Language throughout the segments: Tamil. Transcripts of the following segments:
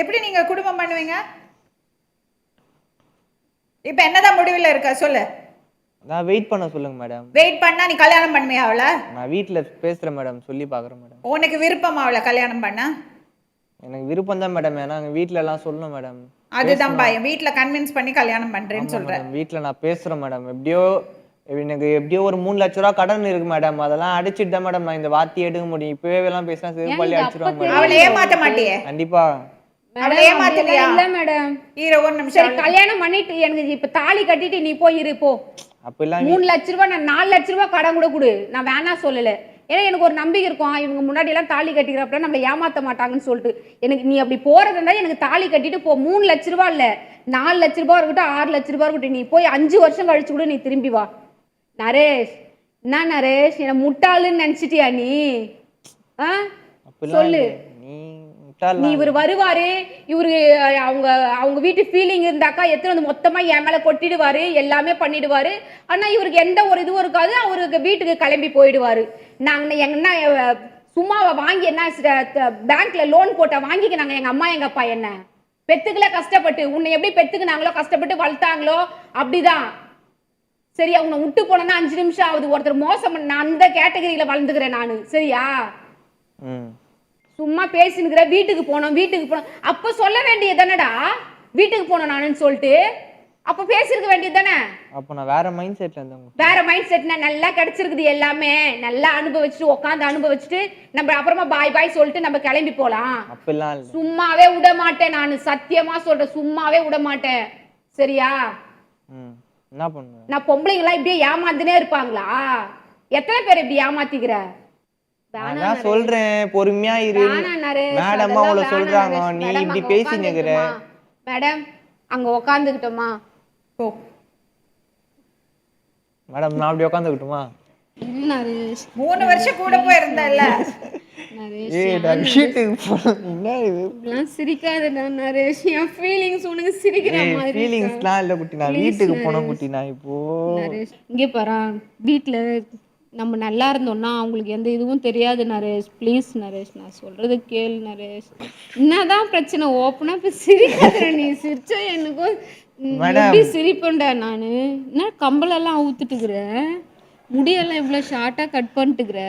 எப்படி நீங்க குடும்பம் பண்ணுவீங்க? இப்ப என்னதான் முடிவில் இருக்க சொல்லு. நான் வெயிட் பண்ண சொல்லுங்க மேடம் வெயிட் பண்ணா நீ கல்யாணம் பண்ணுவியா அவளை? நான் வீட்டில் பேசுகிறேன் மேடம் சொல்லி பார்க்குறேன் மேடம் உனக்கு விருப்பமா அவளை கல்யாணம் பண்ண? எனக்கு விருப்பம் தான் மேடம் ஏன்னா எங்கள் வீட்டில் எல்லாம் சொல்லணும் மேடம் அதுதான் பயம் வீட்ல கன்வின்ஸ் பண்ணி கல்யாணம் பண்றேன்னு சொல்ற. மேடம் வீட்டில் நான் பேசுகிறேன் மேடம் எப்படியோ எனக்கு எப்படியோ ஒரு மூணு லட்ச ரூபா கடன் இருக்கு மேடம் அதெல்லாம் அடிச்சிட்டு தான் மேடம் நான் இந்த வார்த்தையை எடுக்க முடியும். இப்பவே எல்லாம் பேசினா செருப்பாளி அடிச்சிருவாங்க அவளை ஏமாத்த மாட்டியே? கண்டிப்பா. இல்ல மேடம். ஒரு சரி நிமிஷம் கல்யாணம் பண்ணிட்டு எனக்கு இப்ப தாலி கட்டிட்டு நீ போய் இரு போ. அப்பெல்லாம் மூணு லட்ச ரூபாய் நான் நாலு லட்ச ரூபாய் கடன் கூட கொடு. நான் வேணா சொல்லல. ஏன்னா எனக்கு ஒரு நம்பிக்கை இருக்கும். இவங்க முன்னாடி எல்லாம் தாலி கட்டிக்கிறப்ப நம்மளை ஏமாத்த மாட்டாங்கன்னு சொல்லிட்டு. எனக்கு நீ அப்படி போறதா இருந்தா எனக்கு தாலி கட்டிட்டு போ. மூணு லட்ச ரூபாய் இல்ல. நாலு லட்ச ரூபாய் இருக்கட்டும் ஆறு லட்ச ரூபாய் இருக்கட்டும். நீ போய் அஞ்சு வருஷம் கழிச்சு கூட நீ திரும்பி வா. நரேஷ். என்ன நரேஷ்? என்ன முட்டாளுன்னு நினைச்சிட்டியா நீ? ஆ? சொல்லு. நீ இவர் வருவாரு இவரு அவங்க அவங்க வீட்டு ஃபீலிங் இருந்தாக்கா எத்தனை வந்து மொத்தமா என் மேல கொட்டிடுவாரு எல்லாமே பண்ணிடுவாரு. ஆனா இவருக்கு எந்த ஒரு இதுவும் இருக்காது அவருக்கு வீட்டுக்கு கிளம்பி போயிடுவாரு. நாங்க என்ன சும்மாவை வாங்கி என்ன பேங்க்ல லோன் போட்ட வாங்கிக்கினாங்க எங்க அம்மா எங்க அப்பா என்ன? பெத்துக்கல கஷ்டப்பட்டு உன்னை எப்படி பெத்துக்குனாங்களோ கஷ்டப்பட்டு வளர்த்தாங்களோ அப்படிதான். சரியா உன்னை விட்டு போனேன்னா அஞ்சு நிமிஷம் ஆகுது. ஒருத்தர் மோசம் பண்ண நான் அந்த கேட்டகரியில வளர்ந்துக்கிறேன் நானு. சரியா? சும்மா பேசினுக்கிற வீட்டுக்கு போனோம் வீட்டுக்கு போனோம். அப்ப சொல்ல வேண்டியது தானடா? வீட்டுக்கு போனோம் நானுன்னு சொல்லிட்டு. அப்ப பேசிருக்க வேண்டியது தானே? அப்போ நான் வேற மைண்ட் செட்ல இருந்தேன் வேற மைண்ட் செட்னா நல்லா கிடைச்சிருக்குது எல்லாமே. நல்லா அனுபவிச்சுட்டு உட்காந்து அனுபவிச்சுட்டு நம்ம அப்புறமா பாய் பாய் சொல்லிட்டு நம்ம கிளம்பி போலாம். அப்பெல்லாம் சும்மாவே விட மாட்டேன் நான். சத்தியமா சொல்றேன் சும்மாவே விட மாட்டேன். சரியா? என்ன பண்ணுவேன்? நான் பொம்பளைங்களாம் இப்படியே ஏமாந்துனே இருப்பாங்களா? எத்தனை பேர் இப்படி ஏமாத்திக்கிற? நான் சொல்றேன் பொறுமையா இரு. மேடம் அவ்வளவு சொல்றாங்க. நீ இப்படி அங்க பேசி நிக்கிற உட்காந்துக்கிட்டோமா? மேடம் அங்க உக்காந்துக்கிட்டோமா? போ. மேடம் நான் அப்படி நரேஷ். மூணு வருஷம் கூட போயிருந்தல்ல வீட்டுக்கு இல்ல குட்டி. நான் இப்போ நரேஷ் இங்கே பாரா. வீட்டில் நம்ம நல்லா இருந்தோம்னா அவங்களுக்கு எந்த இதுவும் தெரியாது நரேஷ். ப்ளீஸ் நரேஷ் நான் சொல்றது கேளு நரேஷ். என்னதான் பிரச்சனை? ஓப்பனாக இப்போ சிரிக்காத நீ. சிரிச்சா எனக்கும். எப்படி சிரிப்பேன்டா நான்? என்ன கம்பளெல்லாம் அவுத்துட்டுக்கிற? முடியெல்லாம் இவ்வளோ ஷார்ட்டாக கட் பண்ணிட்டுக்கிற?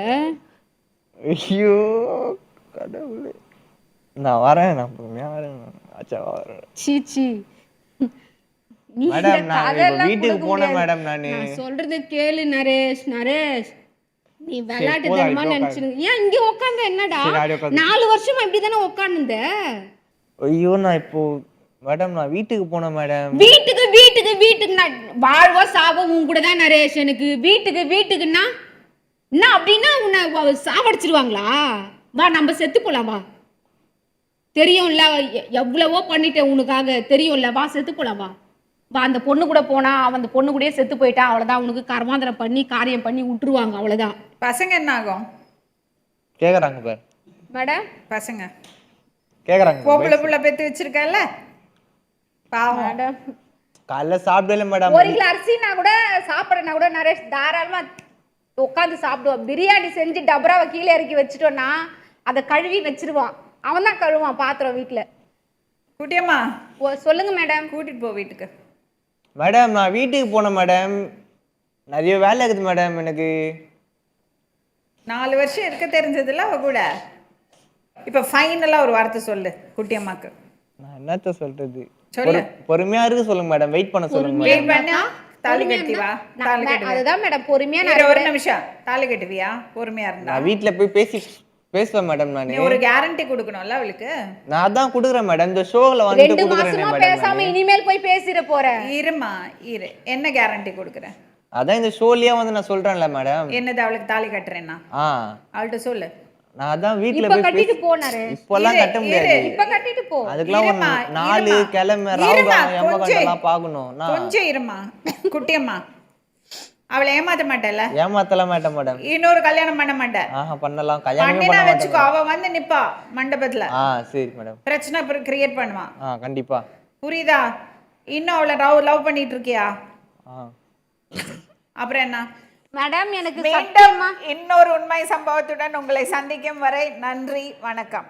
ஐயோ கடவுளே. நான் வரேன் நான் வரேன். ஆச்சா வரேன். சீச்சி நீ மேடம், நான் வீட்டுக்கு போனேன் முடியாது. மேடம் நானு. சொல்றது கேளு நரேஷ் நரேஷ். நீ விளையாட்டு இப்படி நினைச்சிருங்க ஏன் இங்க உட்காந்த என்னடா. நாலு வருஷமா இப்படி தானே உட்காந்துந்த ஐயோ நான் இப்போ மேடம் நான் வீட்டுக்கு போனேன் மேடம். வீட்டுக்கு வீட்டுக்கு வீட்டுக்கு நான் வாழ்வோ சாவோ உன் கூட தான் நரேஷ் எனக்கு. வீட்டுக்கு வீட்டுக்குன்னா என்ன அப்படின்னா உன்னை சாவடிச்சிருவாங்களா? வா நம்ம செத்து போலாம் வா. தெரியும்ல எவ்வளவோ பண்ணிட்டேன் உனக்காக. தெரியும்ல வா செத்து போலாம் வா. அந்த பொண்ணு கூட போனா அவன் அந்த பொண்ணு கூடயே செத்து போயிட்டா அவ்வளவுதான். உனக்கு கர்மாந்திரம் பண்ணி காரியம் பண்ணி விட்டுருவாங்க அவ்வளவுதான். பசங்க என்ன ஆகும்? கேக்குறாங்க பார். மேடம்? பசங்க. கேக்குறாங்க. பொம்பளை புள்ள பெத்து வச்சிருக்கல பாவம். மேடம். காலைல சாப்பிடல மேடம். ஒரு கிலோ அரிசினா கூட சாப்பிட்றேன்னா கூட நரேஷ் தாராளமா உட்காந்து சாப்பிடுவான். பிரியாணி செஞ்சு டபராவை கீழே இறக்கி வச்சுட்டோன்னா அதை கழுவி வச்சிருவான். அவன் தான் கழுவான் பாத்திரம் வீட்டுல குட்டியம்மா. ஓ சொல்லுங்க மேடம். கூட்டிட்டு போ வீட்டுக்கு. மேடம் நான் வீட்டுக்கு போனேன் மேடம் நிறைய வேலை இருக்குது மேடம் எனக்கு. நாலு வருஷம் இருக்க தெரிஞ்சதுல அவ கூட. இப்ப ஃபைனலா ஒரு வார்த்தை சொல்லு குட்டியம்மாக்கு நான் என்னத்த சொல்றது? சொல்லு. பொறு- பொறுமையா இருக்க சொல்லுங்க மேடம் வெயிட் பண்ண சொல்லுங்க மேடம் வெயிட் பண்ணா தாலி கட்டி வா தாலி கட்டுவியா அதுதான் மேடம் பொறுமையா இரு, ஒரு நிமிஷம். தாலி கட்டுவியா? பொறுமையா இருந்தா? நான் வீட்ல போய் பேசி பேசுவேன் மேடம் நீ நானு ஒரு கேரண்டி கொடுக்கணும்ல அவளுக்கு? நான் அதான் குடுக்குறேன் மேடம் இந்த ஷோல வந்து ரெண்டு மாசமா பேசாம இனிமேல் போய் பேசிட போறேன் இருமா இரு. என்ன கேரண்டி கொடுக்குறேன் அதான் இந்த ஷோலயே வந்து நான் சொல்றேன்ல மேடம் என்னது அவளுக்கு தாலி கட்டுறேன்னா? ஆ. அவள்கிட்ட சொல்லு. நான் அதான் வீட்ல இப்ப போய் கட்டிட்டு போனாரு இப்பெல்லாம் இரு, கட்ட முடியாது. இப்ப கட்டிட்டு போ. அதுக்கெல்லாம் நாலு. கிழமை இருமா, ராகுகாலம் எம்ம கொஞ்சம். கண்டெல்லாம் பார்க்கணும். நான் கொஞ்சம் இருமா. குட்டியம்மா. அவளை ஏமாத்த மாட்டேல ஏமாத்தலாம் மாட்டேன் மேடம் இன்னொரு கல்யாணம் பண்ண மாட்டேன். ஆஹா பண்ணலாம். கல்யாணமே பண்ண வச்சுக்கோ அவ வந்து நிப்பா மண்டபத்துல. ஆ சரி மேடம் பிரச்சனை கிரியேட் பண்ணுவான் ஆ கண்டிப்பா. புரியுதா? இன்னும் அவளை லவ் லவ் பண்ணிட்டு இருக்கியா ஆ. அப்புறம் என்ன? மேடம் எனக்கு மீண்டும் இன்னொரு உண்மை சம்பவத்துடன் உங்களை சந்திக்கும் வரை நன்றி வணக்கம்.